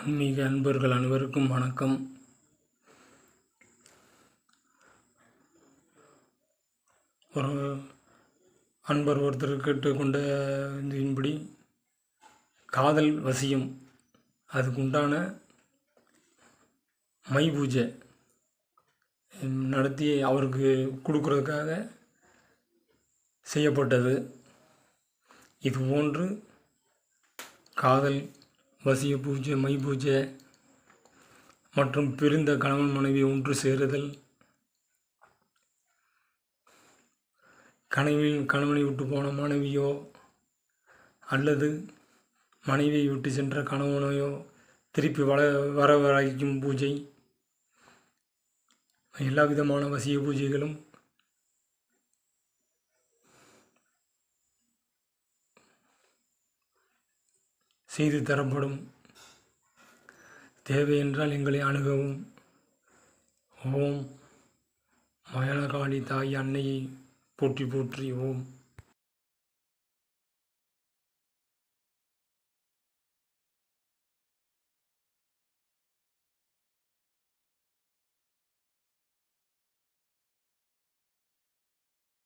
ஆன்மீக அன்பர்கள் அனைவருக்கும் வணக்கம். ஒரு அன்பர் ஒருத்தர் கேட்டுக்கொண்ட இதன்படி காதல் வசியம் அதுக்கு உண்டான மை பூஜை நடத்தி அவருக்கு கொடுக்குறதுக்காக செய்யப்பட்டது. இது போன்று காதல் வசிய பூஜை மை பூஜை மற்றும் பிரிந்த கணவன் மனைவி ஒன்று சேருதல். கனவில் கணவனை விட்டு போன மனைவியோ அல்லது மனைவியை விட்டு சென்ற கணவனையோ திருப்பி வர வரவழைக்கும் பூஜை. எல்லா விதமான வசிய பூஜைகளும் செய்து தரப்படும். தேவை என்றால் எங்களை அணுகவும். ஓம். மயனகாளி தாய் அன்னையை போற்றி போற்றி ஓம்.